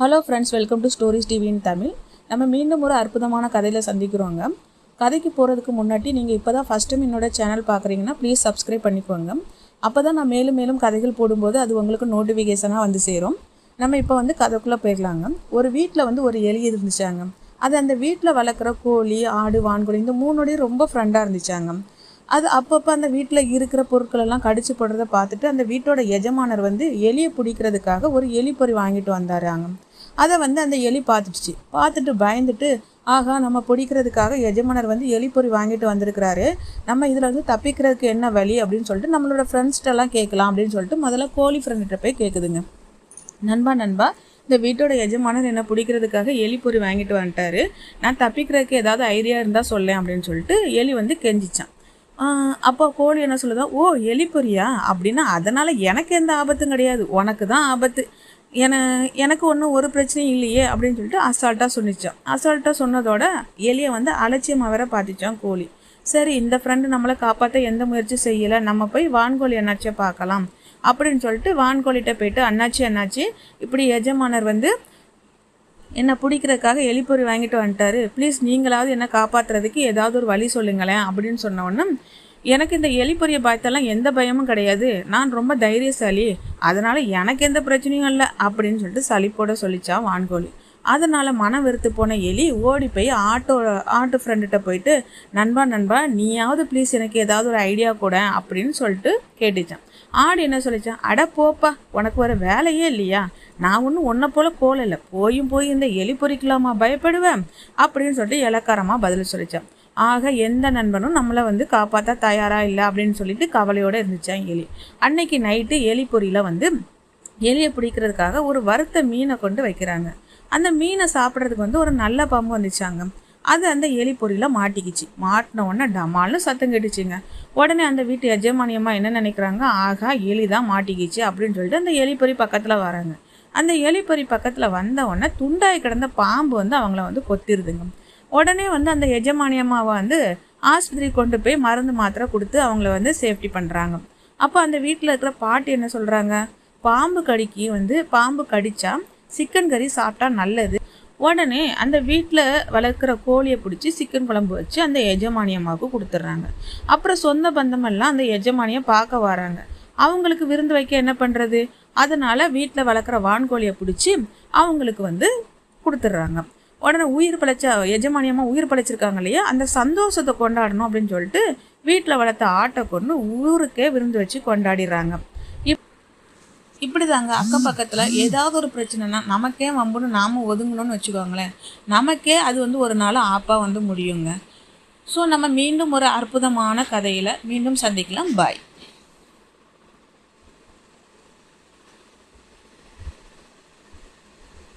Hello friends welcome to stories TV in Tamil நம்ம மீண்டும் ஒரு அற்புதமான கதையில் சந்திக்கிறோங்க. கதைக்கு போகிறதுக்கு முன்னாடி நீங்கள் இப்போ தான் ஃபஸ்ட் டைம் என்னோட சேனல் பார்க்குறீங்கன்னா ப்ளீஸ் சப்ஸ்கிரைப் பண்ணிக்கோங்க. அப்போ தான் நான் மேலும் மேலும் கதைகள் போடும்போது அது உங்களுக்கு நோட்டிஃபிகேஷனாக வந்து சேரும். நம்ம இப்போ வந்து கதைக்குள்ளே போயிடலாங்க. ஒரு வீட்டில் வந்து ஒரு எலி இருந்துச்சாங்க. அது அந்த வீட்டில் வளர்க்குற கோழி ஆடு வான்கோழி இந்த மூணுடைய ரொம்ப ஃப்ரெண்டாக இருந்துச்சாங்க. அது அப்பப்போ அந்த வீட்டில் இருக்கிற பொருட்கள் எல்லாம் கடிச்சு போடுறத பார்த்துட்டு அந்த வீட்டோட எஜமானர் வந்து எலியை பிடிக்கிறதுக்காக ஒரு எலிப்பொறி வாங்கிட்டு வந்தாராங்க அதை வந்து அந்த எலி பார்த்துடுச்சு. பார்த்துட்டு பயந்துட்டு ஆகா நம்ம பிடிக்கிறதுக்காக எஜமானர் வந்து எலிப்பொறி வாங்கிட்டு வந்திருக்கிறாரு. நம்ம இதில் வந்து தப்பிக்கிறதுக்கு என்ன வழி? அப்படின்னு சொல்லிட்டு நம்மளோட ஃப்ரெண்ட்ஸ்கிட்டலாம் கேட்கலாம் அப்படின்னு சொல்லிட்டு முதல்ல கோழி ஃப்ரெண்ட்கிட்ட போய் கேட்குதுங்க நண்பா நண்பா இந்த வீட்டோட எஜமானர் என்ன பிடிக்கிறதுக்காக எலிப்பொறி வாங்கிட்டு வந்துட்டாரு. நான் தப்பிக்கிறதுக்கு ஏதாவது ஐடியா இருந்தால் சொல்லேன் அப்படின்னு சொல்லிட்டு எலி வந்து கெஞ்சிச்சான். அப்போ கோழி என்ன சொல்லுதா? ஓ எலி அப்படின்னா அதனால் எனக்கு எந்த ஆபத்தும் கிடையாது. உனக்கு தான் ஆபத்து. என எனக்கு ஒன்றும் ஒரு பிரச்சனையும் இல்லையே அப்படின்னு சொல்லிட்டு அசால்ட்டாக சொன்னிச்சான். அசால்ட்டாக சொன்னதோட எலியை வந்து அலட்சியமாக வேற பார்த்துச்சான் கோழி. சரி இந்த ஃப்ரெண்டு நம்மளை காப்பாற்ற எந்த முயற்சி செய்யலை? நம்ம போய் வான்கோழி அண்ணாச்சியை பார்க்கலாம் அப்படின்னு சொல்லிட்டு வான்கோழிகிட்ட போயிட்டு அண்ணாச்சி அண்ணாச்சி இப்படி எஜமானர் வந்து என்னை பிடிக்கிறதுக்காக எலிப்பொறி வாங்கிட்டு வந்துட்டாரு. ப்ளீஸ் நீங்களாவது என்னை காப்பாற்றுறதுக்கு ஏதாவது ஒரு வழி சொல்லுங்களேன் அப்படின்னு சொன்னோன்னே எனக்கு இந்த எலிப்பொறியை பார்த்தெல்லாம் எந்த பயமும் கிடையாது. நான் ரொம்ப தைரியசாலி. அதனால் எனக்கு எந்த பிரச்சனையும் இல்லை அப்படின்னு சொல்லிட்டு சளிப்போட சொல்லிச்சா வான்கோழி. அதனால் மனம் வெறுத்து போன எலி ஓடி போய் ஆட்டோ ஆட்டோ ஃப்ரெண்டுகிட்ட போயிட்டு நண்பா நண்பா நீயாவது ப்ளீஸ் எனக்கு ஏதாவது ஒரு ஐடியா கூட அப்படின்னு சொல்லிட்டு கேட்டுச்சான். ஆடு என்ன சொல்லிச்சான்? அட போப்பா உனக்கு வர வேலையே இல்லையா? நான் ஒன்றும் ஒன்றை போல கோல இல்லை போயும் போய் இந்த எலி பொறிக்கலாமா? பயப்படுவேன். அப்படின்னு சொல்லிட்டு இலக்காரமாக பதில் சொல்லிச்சான். ஆக எந்த நண்பனும் நம்மளை வந்து காப்பாற்ற தயாராக இல்லை அப்படின்னு சொல்லிட்டு கவலையோடு இருந்துச்சான் எலி. அன்னைக்கு நைட்டு எலி பொரியில் வந்து எலியை பிடிக்கிறதுக்காக ஒரு வறுத்த மீனை கொண்டு வைக்கிறாங்க. அந்த மீனை சாப்பிட்றதுக்கு வந்து ஒரு நல்ல பாம்பு வந்துச்சாங்க. அது அந்த எலி பொரியில் மாட்டிக்கிச்சு. மாட்டின உடனே டமால்னு சத்தம் கேட்டுச்சுங்க. உடனே அந்த வீட்டு எஜமானியம்மா என்ன நினைக்கிறாங்க? ஆகா எலி தான் மாட்டிக்கிச்சு அப்படின்னு சொல்லிட்டு அந்த எலி பொறி பக்கத்தில் வராங்க. அந்த எலிப்பறி பக்கத்தில் வந்த உடனே துண்டாய் கிடந்த பாம்பு வந்து அவங்கள வந்து கொத்திருதுங்க. உடனே வந்து அந்த எஜமானியம்மாவை வந்து ஆஸ்பத்திரி கொண்டு போய் மருந்து மாத்திரை கொடுத்து அவங்கள வந்து சேஃப்டி பண்ணுறாங்க அப்போ அந்த வீட்டில் இருக்கிற பாட்டி என்ன சொல்கிறாங்க பாம்பு கடிக்கு வந்து பாம்பு கடித்தா சிக்கன் கறி சாப்பிட்டா நல்லது. உடனே அந்த வீட்டில் வளர்க்குற கோழியை பிடிச்சி சிக்கன் குழம்பு வச்சு அந்த எஜமானியம்மாவுக்கு கொடுத்துட்றாங்க. அப்புறம் சொந்த பந்தமெல்லாம் அந்த எஜமானியை பார்க்க வராங்க. அவங்களுக்கு விருந்து வைக்க என்ன பண்ணுறது அதனால் வீட்டில் வளர்க்குற வான்கோழியை பிடிச்சி அவங்களுக்கு வந்து கொடுத்துட்றாங்க. உடனே உயிர் பழைச்ச எஜமானியமாக உயிர் பழைச்சிருக்காங்க இல்லையா? அந்த சந்தோஷத்தை கொண்டாடணும் அப்படின்னு சொல்லிட்டு வீட்டில் வளர்த்த ஆட்டை கொண்டு ஊருக்கே விருந்து வச்சு கொண்டாடிடுறாங்க. இப் இப்படி தாங்க அக்கம் பக்கத்தில் ஏதாவது ஒரு பிரச்சனைனா நமக்கே வம்புன்னு நாம் ஒதுங்கணும்னு வச்சுக்கோங்களேன். நமக்கே அது வந்து ஒரு நாள் ஆப்பாக வந்து முடியுங்க. ஸோ நம்ம மீண்டும் ஒரு அற்புதமான கதையில் மீண்டும் சந்திக்கலாம். பாய்.